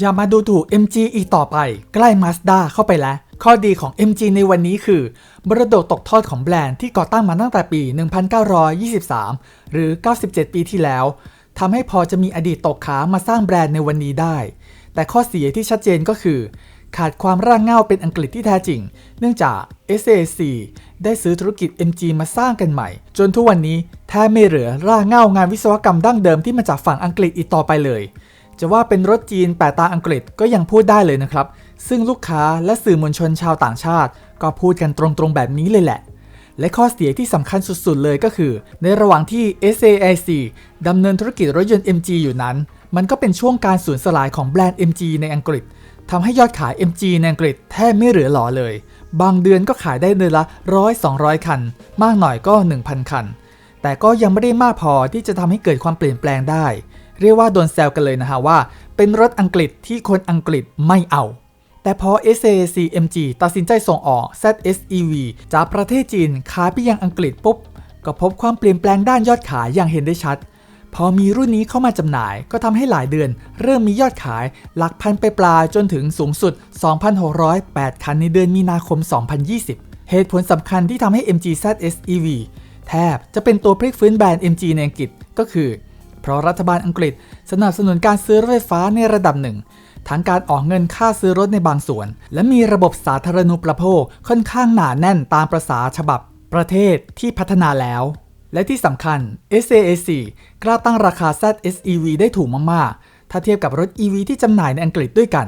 อย่ามาดูถูก MG อีกต่อไป ใกล้ Mazda เข้าไปแล้ว ข้อดีของ MG ในวันนี้คือมรดกตกทอดของแบรนด์ที่ก่อตั้งมาตั้งแต่ปี 1923 หรือ 97 ปีที่แล้วทำให้พอจะมีอดีตตกขามาสร้างแบรนด์ในวันนี้ได้ แต่ข้อเสียที่ชัดเจนก็คือ ขาดความร่างเงาเป็นอังกฤษที่แท้จริง เนื่องจาก SAC ได้ซื้อธุรกิจ MG มาสร้างกันใหม่ จนทุกวันนี้แทบไม่เหลือร่างเงางานวิศวกรรมดั้งเดิมที่มาจากฝั่งอังกฤษอีกต่อไปเลย จะว่าเป็นรถจีนแปดตาอังกฤษก็ยังพูดได้เลยนะครับ ซึ่งลูกค้าและสื่อมวลชนชาวต่างชาติ ก็พูดกันตรงๆแบบนี้เลยแหละ และข้อเสียที่สำคัญสุดๆเลยก็คือ ในระหว่างที่ SAIC ดำเนินธุรกิจรถยนต์ MG อยู่นั้น มันก็เป็นช่วงการสูญสลายของแบรนด์ MG ในอังกฤษทำให้ยอดขาย MG ในอังกฤษแทบไม่เหลือหลอเลย บางเดือนก็ขายได้เดือนละร้อย200 คัน มากหน่อยก็ 1,000 คัน แต่ก็ยังไม่ได้มากพอที่จะทำให้เกิดความเปลี่ยนแปลงได้ เรียกว่าโดนแซวกันเลยนะฮะว่า เป็นรถอังกฤษที่คนอังกฤษไม่เอา แต่พอ SAC MG ตัดสินใจส่งออก ZSEV จากประเทศจีนขายไปยังอังกฤษปุ๊บ ก็พบความเปลี่ยนแปลงด้านยอดขายอย่างเห็นได้ชัด พอมีรุ่นนี้เข้ามาจำหน่ายก็ทำให้หลายเดือน เริ่มมียอดขายหลักพันไปปลายจนถึงสูงสุด 2,608 คันในเดือนมีนาคม 2020เหตุผลสำคัญที่ทำให้ MG ZSEV แทบจะเป็นตัวพลิกฟื้นแบรนด์ MG ในอังกฤษก็คือ เพราะรัฐบาลอังกฤษสนับสนุนการซื้อรถไฟฟ้าในระดับหนึ่งทั้งการออกเงินค่าซื้อรถในบางส่วน และมีระบบสาธารณูปโภคค่อนข้างหนาแน่นตามประษาฉบับ ประเทศที่พัฒนาแล้ว และที่สำคัญ SAAC กล้าตั้งราคา ZSEV ได้ถูกมากๆ ถ้าเทียบกับรถ EV ที่จำหน่ายในอังกฤษด้วยกัน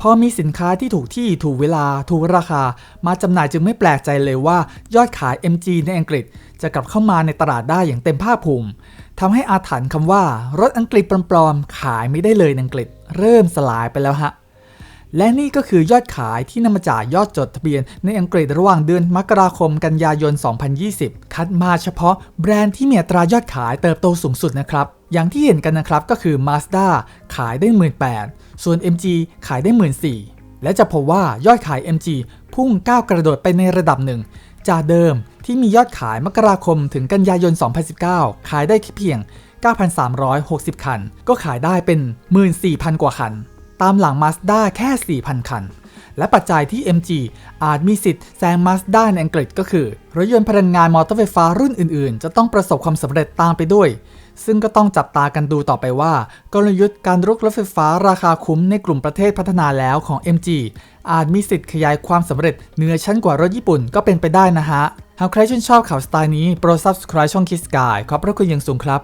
พอมีสินค้าที่ถูกที่ถูกเวลาถูกราคา มาจำหน่ายจึงไม่แปลกใจเลยว่ายอดขาย MG ในอังกฤษ จะกลับเข้ามาในตลาดได้อย่างเต็มภาคภูมิทำให้อาถรรพ์คำว่ารถอังกฤษปลอมๆขายไม่ได้เลยในอังกฤษ เริ่มสลายไปแล้วฮะ และนี่ก็คือยอดขายที่นำมาจากยอดจดทะเบียนในอังกฤษระหว่างเดือนมกราคมกันยายน 2020 คัดมาเฉพาะแบรนด์ที่มีอัตรายอดขายเติบโตสูงสุดนะครับ อย่างที่เห็นกันนะครับก็คือ Mazda ขายได้ 18,000 ส่วน MG ขายได้ 14,000 และจะพบว่ายอดขาย MG พุ่งก้าวกระโดดไปในระดับหนึ่ง จากเดิมที่มียอดขายมกราคมถึงกันยายน 2019 ขายได้แค่เพียง 9,360 คัน ก็ขายได้เป็น 14,000 กว่าคัน ตามหลัง Mazda แค่ 4,000 คัน และปัจจัยที่ MG อาจมีสิทธิ์แซง Mazda ในอังกฤษก็คือ รถยนต์พลังงานมอเตอร์ไฟฟ้ารุ่นอื่นๆ จะต้องประสบความสำเร็จตามไปด้วย ซึ่งก็ต้องจับตากันดูต่อไปว่า กลยุทธ์การรุกรถไฟฟ้าราคาคุ้มในกลุ่มประเทศพัฒนาแล้วของ MG อาจมีสิทธิ์ขยายความสำเร็จเหนือชั้นกว่ารถญี่ปุ่นก็เป็นไปได้นะฮะหากใครชื่นชอบข่าวสไตล์นี้โปรด subscribe ช่อง Kiss Guy ขอบพระคุณอย่างสูงครับ